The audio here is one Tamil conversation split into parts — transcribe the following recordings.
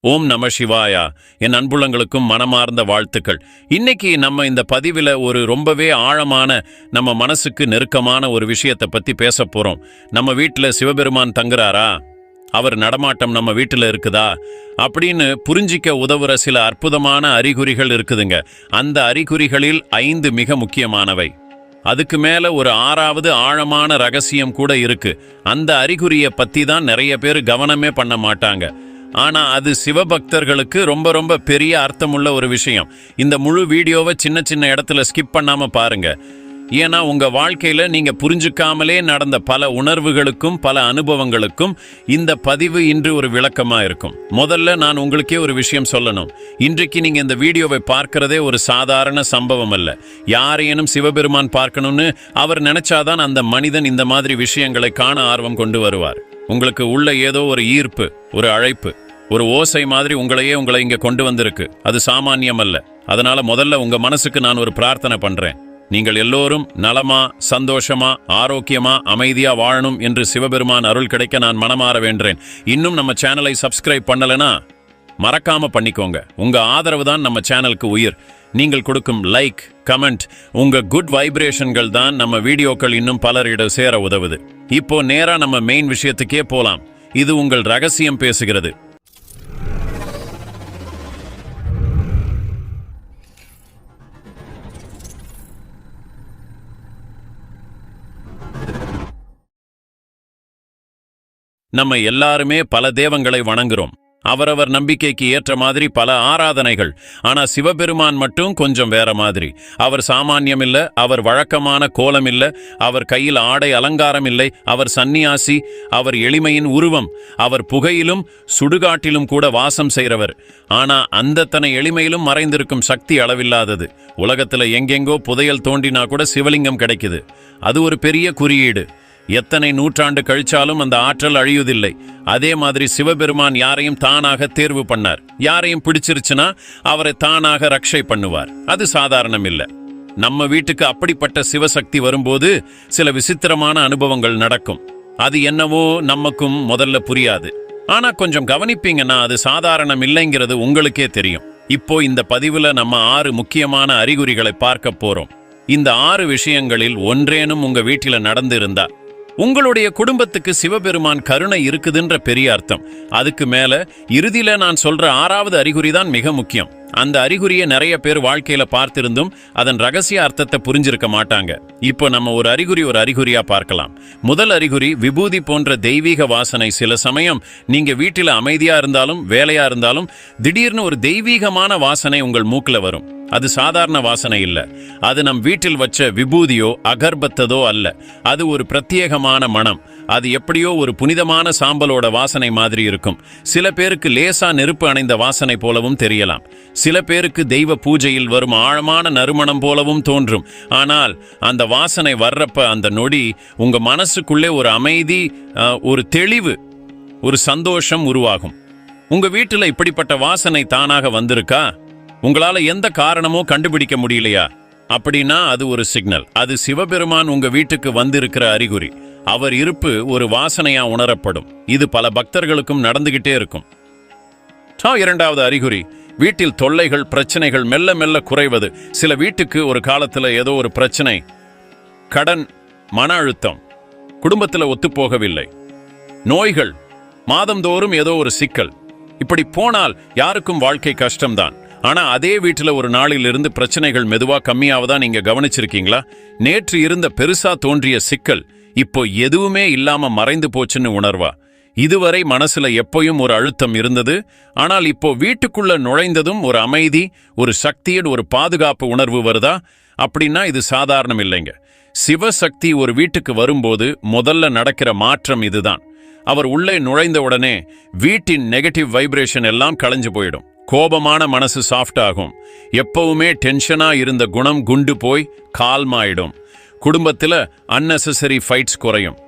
ஓம் நம சிவாயா. என் அன்புள்ளங்களுக்கும் மனமார்ந்த வாழ்த்துக்கள். இன்னைக்கு நம்ம இந்த பதிவில் ஒரு ரொம்பவே ஆழமான நம்ம மனசுக்கு நெருக்கமான ஒரு விஷயத்தை பற்றி பேச போகிறோம் நம்ம வீட்டில் சிவபெருமான் தங்குறாரா? அவர் நடமாட்டம் நம்ம வீட்டில் இருக்குதா? அப்படின்னு புரிஞ்சிக்க உதவுற சில அற்புதமான அறிகுறிகள் இருக்குதுங்க. அந்த அறிகுறிகளில் ஐந்து மிக முக்கியமானவை. அதுக்கு மேல ஒரு ஆறாவது ஆழமான ரகசியம் கூட இருக்கு. அந்த அறிகுறியை பத்தி தான் நிறைய பேர் கவனமே பண்ண மாட்டாங்க. ஆனா அது சிவபக்தர்களுக்கு ரொம்ப ரொம்ப பெரிய அர்த்தமுள்ள ஒரு விஷயம். இந்த முழு வீடியோவை சின்ன சின்ன இடத்துல ஸ்கிப் பண்ணாம பாருங்க. ஏன்னா உங்க வாழ்க்கையில நீங்க புரிஞ்சுக்காமலே நடந்த பல உணர்வுகளுக்கும் பல அனுபவங்களுக்கும் இந்த பதிவு இன்று ஒரு விளக்கமா இருக்கும். முதல்ல நான் உங்களுக்கே ஒரு விஷயம் சொல்லணும். இன்றைக்கு நீங்க இந்த வீடியோவை பார்க்கிறதே ஒரு சாதாரண சம்பவம் அல்ல. யாரையேனும் சிவபெருமான் பார்க்கணும்னு அவர் நினைச்சாதான் அந்த மனிதன் இந்த மாதிரி விஷயங்களை காண ஆர்வம் கொண்டு வருவார். உங்களுக்கு உள்ள ஏதோ ஒரு ஈர்ப்பு ஒரு அழைப்பு ஒரு ஓசை மாதிரி உங்களையே உங்களை இங்க கொண்டு வந்திருக்கு. அது சாமானியம் அல்ல அதனால முதல்ல உங்க மனசுக்கு நான் ஒரு பிரார்த்தனை பண்றேன். நீங்கள் எல்லோரும் நலமா சந்தோஷமா ஆரோக்கியமா அமைதியா வாழணும் என்று சிவபெருமான் அருள் கிடைக்க நான் மனமாற வேண்டேன் இன்னும் நம்ம சேனலை சப்ஸ்கிரைப் பண்ணலனா மறக்காம பண்ணிக்கோங்க. உங்க ஆதரவு தான் நம்ம சேனலுக்கு உயிர். நீங்கள் கொடுக்கும் லைக் கமெண்ட் உங்க குட் வைப்ரேஷன்கள் தான் நம்ம வீடியோக்கள் இன்னும் பலரிடம் சேர உதவுது. இப்போ நேரா நம்ம மெயின் விஷயத்துக்கே போலாம். இது உங்கள் ரகசியம் பேசுகிறது. நம்ம எல்லாருமே பல தேவங்களை வணங்குறோம். அவரவர் நம்பிக்கைக்கு ஏற்ற மாதிரி பல ஆராதனைகள். ஆனா சிவபெருமான் மட்டும் கொஞ்சம் வேற மாதிரி. அவர் சாமானியம் இல்ல அவர் வழக்கமான கோலம் இல்ல அவர் கையில் ஆடை அலங்காரம் இல்லை அவர் சந்நியாசி அவர் எளிமையின் உருவம் அவர் புகையிலும் சுடுகாட்டிலும் கூட வாசம் செய்கிறவர். ஆனா அந்த தன எளிமையிலும் மறைந்திருக்கும் சக்தி அளவில்லாதது. உலகத்துல எங்கெங்கோ புதையல் தோண்டினா கூட சிவலிங்கம் கிடைக்குது. அது ஒரு பெரிய குறியீடு. எத்தனை நூற்றாண்டு கழிச்சாலும் அந்த ஆற்றல் அழியுதில்லை. அதே மாதிரி சிவபெருமான் யாரையும் தானாக தேர்வு பண்ணார். யாரையும் பிடிச்சிருச்சுன்னா அவரை தானாக ரக்ஷை பண்ணுவார். அது சாதாரணம் இல்ல நம்ம வீட்டுக்கு அப்படிப்பட்ட சிவசக்தி வரும்போது சில விசித்திரமான அனுபவங்கள் நடக்கும். அது என்னவோ நமக்கும் முதல்ல புரியாது. ஆனா கொஞ்சம் கவனிப்பீங்கன்னா அது சாதாரணம் இல்லைங்கிறது உங்களுக்கே தெரியும். இப்போ இந்த பதிவுல நம்ம ஆறு முக்கியமான அறிகுறிகளை பார்க்க போறோம். இந்த ஆறு விஷயங்களில் ஒன்றேனும் உங்க வீட்டில நடந்திருந்தா உங்களுடைய குடும்பத்துக்கு சிவபெருமான் கருணை இருக்குதுன்ற பெரிய அர்த்தம். அதுக்கு மேல இறுதியில நான் சொல்ற ஆறாவது அறிகுறி தான் மிக முக்கியம். அந்த அறிகுறியை நிறைய பேர் வாழ்க்கையில பார்த்திருந்தும் அதன் ரகசிய அர்த்தத்தை புரிஞ்சிருக்க மாட்டாங்க. இப்போ நம்ம ஒரு அறிகுறி ஒரு அறிகுறியா பார்க்கலாம். முதல் அறிகுறி விபூதி போன்ற தெய்வீக வாசனை. சில சமயம் நீங்க வீட்டில் அமைதியா இருந்தாலும் வேலையா இருந்தாலும் திடீர்னு ஒரு தெய்வீகமான வாசனை உங்கள் மூக்குல வரும். அது சாதாரண வாசனை இல்ல. அது நம் வீட்டில் வச்ச விபூதியோ அகர்பத்ததோ அல்ல. அது ஒரு பிரத்யேகமான மனம். அது எப்படியோ ஒரு புனிதமான சாம்பலோட வாசனை மாதிரி இருக்கும். சில பேருக்கு லேசா நெருப்பு அணைந்த வாசனை போலவும் தெரியலாம். சில பேருக்கு தெய்வ பூஜையில் வரும் ஆழமான நறுமணம் போலவும் தோன்றும். ஆனால் அந்த வாசனை வர்றப்ப அந்த நொடி உங்க மனசுக்குள்ளே ஒரு அமைதி ஒரு தெளிவு ஒரு சந்தோஷம் உருவாகும். உங்க வீட்டுல இப்படிப்பட்ட வாசனை தானாக வந்திருக்கா? உங்களால எந்த காரணமோ கண்டுபிடிக்க முடியலையா? அப்படின்னா அது ஒரு சிக்னல். அது சிவபெருமான் உங்க வீட்டுக்கு வந்திருக்கிற அறிகுறி. அவர் இருப்பு ஒரு வாசனையா உணரப்படும். இது பல பக்தர்களுக்கும் நடந்துகிட்டே இருக்கும். இரண்டாவது அறிகுறி. வீட்டில் தொல்லைகள் பிரச்சனைகள் மெல்ல மெல்ல குறைவது. சில வீட்டுக்கு ஒரு காலத்துல ஏதோ ஒரு பிரச்சனை. கடன் மன அழுத்தம். குடும்பத்துல ஒத்துப்போகவில்லை நோய்கள். மாதந்தோறும் ஏதோ ஒரு சிக்கல். இப்படி போனால் யாருக்கும் வாழ்க்கை கஷ்டம்தான். ஆனா அதே வீட்டுல ஒரு நாளில் இருந்து பிரச்சனைகள் மெதுவா கம்மியாவதா நீங்க கவனிச்சிருக்கீங்களா? நேற்று இருந்த பெருசா தோன்றிய சிக்கல் இப்போ எதுவுமே இல்லாம மறைந்து போச்சுன்னு உணர்வா? இதுவரை மனசுல எப்பயும் ஒரு அழுத்தம் இருந்தது. ஆனால் இப்போ வீட்டுக்குள்ள நுழைந்ததும் ஒரு அமைதி ஒரு சக்தியின் ஒரு பாதுகாப்பு உணர்வு வருதா? அப்படின்னா இது சாதாரணம் இல்லைங்க. சிவசக்தி ஒரு வீட்டுக்கு வரும்போது முதல்ல நடக்கிற மாற்றம் இதுதான். அவர் உள்ளே நுழைந்த உடனே வீட்டின் நெகட்டிவ் வைப்ரேஷன் எல்லாம் களைஞ்சு போயிடும். கோபமான மனசு சாஃப்ட் ஆகும். எப்பவுமே டென்ஷனா இருந்த குணம் குண்டு போய் கால்மாயிடும். குடும்பத்தில் அன்னெசசரி ஃபைட்ஸ் குறையும்.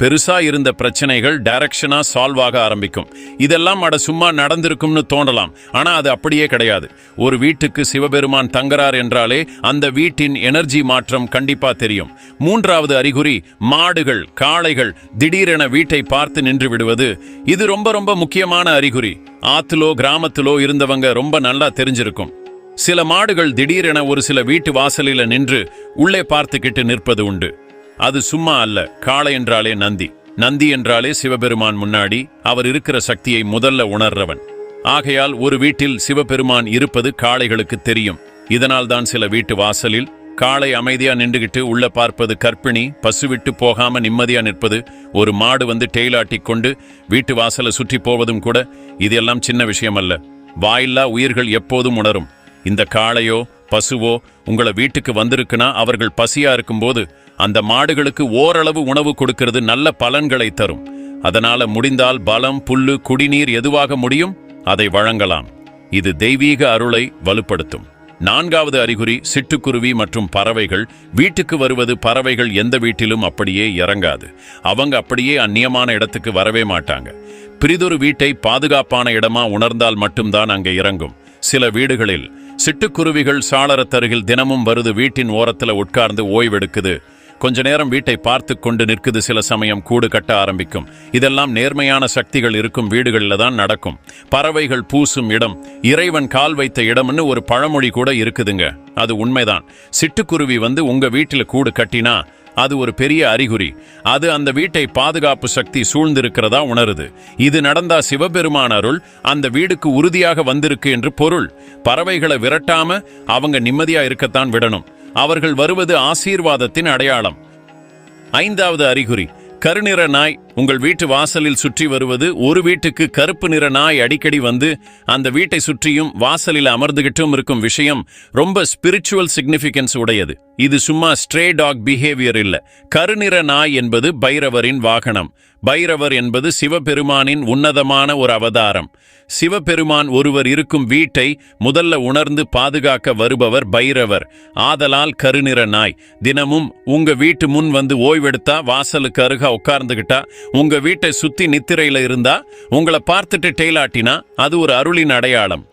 பெருசா இருந்த பிரச்சனைகள் டைரக்ஷனா சால்வ் ஆக ஆரம்பிக்கும். இதெல்லாம் அட சும்மா நடந்திருக்கும்னு தோணலாம். ஆனா அது அப்படியே கிடையாது. ஒரு வீட்டுக்கு சிவபெருமான் தங்குறார் என்றாலே அந்த வீட்டின் எனர்ஜி மாற்றம் கண்டிப்பா தெரியும். மூன்றாவது அறிகுறி மாடுகள் காளைகள் திடீரென வீட்டை பார்த்து நின்று விடுவது. இது ரொம்ப ரொம்ப முக்கியமான அறிகுறி. ஆத்துலோ கிராமத்திலோ இருந்தவங்க ரொம்ப நல்லா தெரிஞ்சிருக்கும். சில மாடுகள் திடீரென ஒரு சில வீட்டு வாசலில நின்று உள்ளே பார்த்துக்கிட்டு நிற்பது உண்டு. அது சும்மா அல்ல. காளை என்றாலே நந்தி. நந்தி என்றாலே சிவபெருமான் முன்னாடி அவர் இருக்கிற சக்தியை முதல்ல உணர்றவன். ஆகையால் ஒரு வீட்டில் சிவபெருமான் இருப்பது காளைகளுக்கு தெரியும். இதனால் தான் சில வீட்டு வாசலில் காளை அமைதியா நின்றுகிட்டு உள்ள பார்ப்பது கற்பிணி பசு விட்டு போகாம நிம்மதியா நிற்பது ஒரு மாடு வந்து டெய்லாட்டி கொண்டு வீட்டு வாசலை சுற்றி போவதும் கூட இதெல்லாம் சின்ன விஷயம் அல்ல. வாயில்லா உயிர்கள் எப்போதும் உணரும். இந்த காளையோ பசுவோ உங்களை வீட்டுக்கு வந்திருக்குன்னா அவர்கள் பசியா இருக்கும்போது அந்த மாடுகளுக்கு ஓரளவு உணவு கொடுக்கிறது நல்ல பலன்களை தரும். அதனால முடிந்தால் பலம் புல்லு குடிநீர் எதுவாக முடியும் அதை வழங்கலாம். இது தெய்வீக அருளை வலுப்படுத்தும். நான்காவது அறிகுறி சிட்டுக்குருவி மற்றும் பறவைகள். வீட்டுக்கு வருவது பறவைகள் எந்த வீட்டிலும் அப்படியே இறங்காது. அவங்க அப்படியே அந்நியமான இடத்துக்கு வரவே மாட்டாங்க. பிரிதொரு வீட்டை பாதுகாப்பான இடமா உணர்ந்தால் மட்டும்தான் அங்கே இறங்கும். சில வீடுகளில் சிட்டுக்குருவிகள் சாளரத்தருகில் தினமும் வருது வீட்டின் ஓரத்துல உட்கார்ந்து ஓய்வெடுக்குது. கொஞ்ச நேரம் வீட்டை பார்த்து கொண்டு நிற்குது சில சமயம் கூடு கட்ட ஆரம்பிக்கும். இதெல்லாம் நேர்மையான சக்திகள் இருக்கும் வீடுகளில் தான் நடக்கும். பறவைகள் பூசும் இடம் இறைவன் கால் வைத்த இடம்னு ஒரு பழமொழி கூட இருக்குதுங்க. அது உண்மைதான். சிட்டுக்குருவி வந்து உங்க வீட்டில் கூடு கட்டினா அது ஒரு பெரிய அறிகுறி. அது அந்த வீட்டை பாதுகாப்பு சக்தி சூழ்ந்திருக்கிறதா உணருது. இது நடந்தா சிவபெருமான் அருள் அந்த வீடுக்கு உறுதியாக வந்திருக்கு என்று பொருள். பறவைகளை விரட்டாம அவங்க நிம்மதியா இருக்கத்தான் விடணும். அவர்கள் வருவது ஆசீர்வாதத்தின் அடையாளம். ஐந்தாவது அறிகுறி கருநிற நாய் உங்கள் வீட்டு வாசலில் சுற்றி வருவது ஒரு வீட்டுக்கு கருப்பு நிற நாய் அடிக்கடி வந்து அந்த வீட்டை சுற்றியும் வாசலில் அமர்ந்துகிட்டும் இருக்கும் விஷயம் ரொம்ப ஸ்பிரிச்சுவல் சிக்னிஃபிகன்ஸ் உடையது. இது சும்மா ஸ்ட்ரே டாக் பிஹேவியர் இல்ல. கருநிற நாய் என்பது பைரவரின் வாகனம். பைரவர் என்பது சிவபெருமானின் உன்னதமான ஒரு அவதாரம். சிவபெருமான் ஒருவர் இருக்கும் வீட்டை முதல்ல உணர்ந்து பாதுகாக்க வருபவர் பைரவர். ஆதலால் கருநிற நாய். தினமும் உங்க வீட்டு முன் வந்து ஓய்வெடுத்தா வாசலுக்கு அருகா உட்கார்ந்துகிட்டா உங்க வீட்டை சுத்தி நித்திரையில இருந்தா உங்களை பார்த்துட்டு டெய்லாட்டினா அது ஒரு அருளின் அடையாளம்.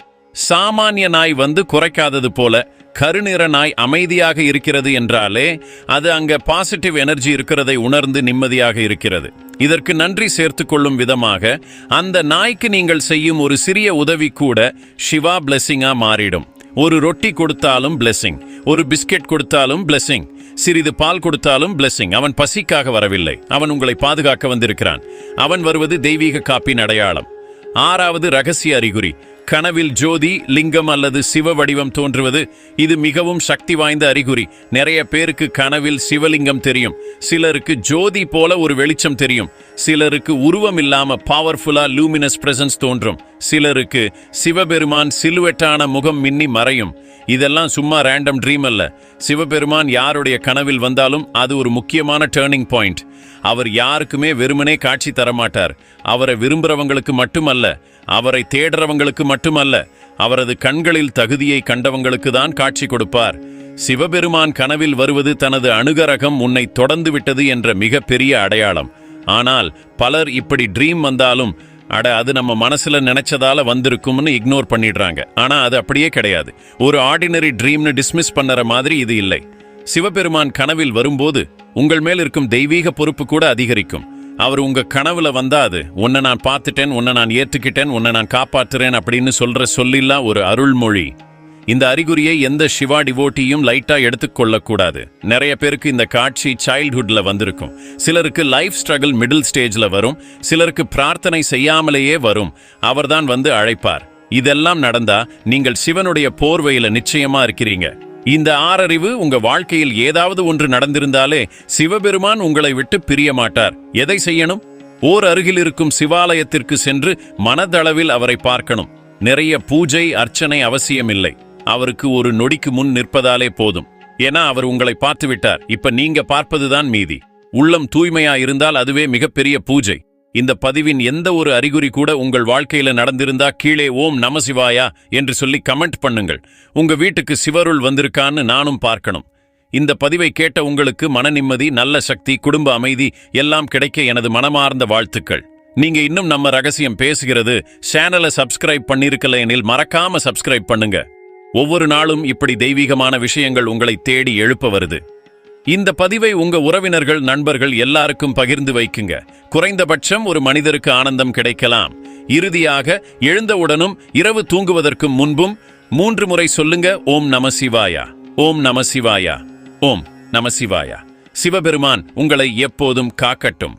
சாமானிய நாய் வந்து குறைக்காதது போல கருநிற நாய் அமைதியாக இருக்கிறது என்றாலே அது அங்க பாசிட்டிவ் எனர்ஜி இருக்கிறதை உணர்ந்து நிம்மதியாக இருக்கிறது. இதற்கு நன்றி சேர்த்து கொள்ளும் விதமாக அந்த நாய்க்கு நீங்கள் செய்யும் ஒரு சிறிய உதவி கூட சிவா பிளெஸ்ஸிங்கா மாறிடும். ஒரு ரொட்டி கொடுத்தாலும் பிளெஸ்ஸிங் ஒரு பிஸ்கெட் கொடுத்தாலும் பிளெஸ்ஸிங் சிறிது பால் கொடுத்தாலும் பிளெஸ்ஸிங் அவன் பசிக்காக வரவில்லை. அவன் உங்களை பாதுகாக்க வந்திருக்கிறான். அவன் வருவது தெய்வீக காப்பின் அடையாளம். ஆறாவது ரகசிய அறிகுறி. கனவில் ஜோதி லிங்கம் அல்லது சிவ வடிவம் தோன்றுவது இது மிகவும் சக்தி வாய்ந்த அறிகுறி. நிறைய பேருக்கு கனவில் சிவலிங்கம் தெரியும். சிலருக்கு ஜோதி போல ஒரு வெளிச்சம் தெரியும். சிலருக்கு உருவம் இல்லாம பவர்ஃபுல்லா லூமினஸ் பிரசன்ஸ் தோன்றும். சிலருக்கு சிவபெருமான் சிலுவெட்டான முகம் மின்னி மறையும். இதெல்லாம் சும்மா ரேண்டம் ட்ரீம் அல்ல. சிவபெருமான் யாருடைய கனவில் வந்தாலும் அது ஒரு முக்கியமான டேர்னிங் பாயிண்ட் அவர் யாருக்குமே வெறுமனே காட்சி தரமாட்டார். அவரை விரும்புறவங்களுக்கு மட்டுமல்ல அவரை தேடுறவங்களுக்கு மட்டுமல்ல அவரது கண்களில் தகுதியை கண்டவங்களுக்கு தான் காட்சி கொடுப்பார். சிவபெருமான் கனவில் வருவது தனது அணுகரகம் உன்னை தொடர்ந்து விட்டது என்ற மிகப்பெரிய அடையாளம். ஆனால் பலர் இப்படி ட்ரீம் வந்தாலும் அட அது நம்ம மனசுல நினைச்சதால வந்திருக்கும்னு இக்னோர் பண்ணிடுறாங்க. ஆனா அது அப்படியே கிடையாது. ஒரு ஆர்டினரி ட்ரீம்னு டிஸ்மிஸ் பண்ணுற மாதிரி இது இல்லை. சிவபெருமான் கனவில் வரும்போது உங்கள் மேல் இருக்கும் தெய்வீக பொறுப்பு கூட அதிகரிக்கும். அவர் உங்க கனவுல வந்தா அது உன்னை நான் பார்த்துட்டேன் உன்னை நான் ஏற்றுக்கிட்டேன் உன்னை நான் காப்பாற்றுறேன் அப்படின்னு சொல்ற சொல்லில்லா ஒரு அருள்மொழி. இந்த அறிகுறியை எந்த சிவா டிவோட்டியும் லைட்டா எடுத்துக்கொள்ளக்கூடாது நிறைய பேருக்கு இந்த காட்சி சைல்ட்ஹுட்ல வந்திருக்கும். சிலருக்கு லைஃப் ஸ்ட்ரகிள் மிடில் ஸ்டேஜ்ல வரும். சிலருக்கு பிரார்த்தனை செய்யாமலேயே வரும். அவர்தான் வந்து அழைப்பார். இதெல்லாம் நடந்தா நீங்கள் சிவனுடைய போர்வையில நிச்சயமா இருக்கிறீங்க. இந்த ஆறறிவு உங்க வாழ்க்கையில் ஏதாவது ஒன்று நடந்திருந்தாலே சிவபெருமான் உங்களை விட்டு பிரிய மாட்டார் எதை செய்யணும்? ஓர் அருகில் இருக்கும் சிவாலயத்திற்கு சென்று மனதளவில் அவரை பார்க்கணும். நிறைய பூஜை அர்ச்சனை அவசியமில்லை. அவருக்கு ஒரு நொடிக்கு முன் நிற்பதாலே போதும். ஏன்னா அவர் உங்களை பார்த்து விட்டார் இப்ப நீங்க பார்ப்பதுதான் மீதி. உள்ளம் தூய்மையா இருந்தால் அதுவே மிகப்பெரிய பூஜை. இந்த பதிவின் எந்த ஒரு அறிகுறி கூட உங்கள் வாழ்க்கையில நடந்திருந்தா கீழே ஓம் நமசிவாயா என்று சொல்லி கமெண்ட் பண்ணுங்கள். உங்க வீட்டுக்கு சிவருள் வந்திருக்கான்னு நானும் பார்க்கணும். இந்த பதிவை கேட்ட உங்களுக்கு மன நிம்மதி நல்ல சக்தி குடும்ப அமைதி எல்லாம் கிடைக்க எனது மனமார்ந்த வாழ்த்துக்கள். நீங்க இன்னும் நம்ம ரகசியம் பேசுகிறது சேனலை சப்ஸ்கிரைப் பண்ணிருக்கல எனில் மறக்காம சப்ஸ்கிரைப் பண்ணுங்க. ஒவ்வொரு நாளும் இப்படி தெய்வீகமான விஷயங்கள் உங்களை தேடி எழுப்ப வருது. இந்த பதிவை உங்க உறவினர்கள் நண்பர்கள் எல்லாருக்கும் பகிர்ந்து வைக்குங்க. குறைந்தபட்சம் ஒரு மனிதருக்கு ஆனந்தம் கிடைக்கலாம். இறுதியாக எழுந்தவுடனும் இரவு தூங்குவதற்கு முன்பும் மூன்று முறை சொல்லுங்க ஓம் நம சிவாயா ஓம் நம சிவாயா ஓம் நம சிவாயா. சிவபெருமான் உங்களை எப்போதும் காக்கட்டும்.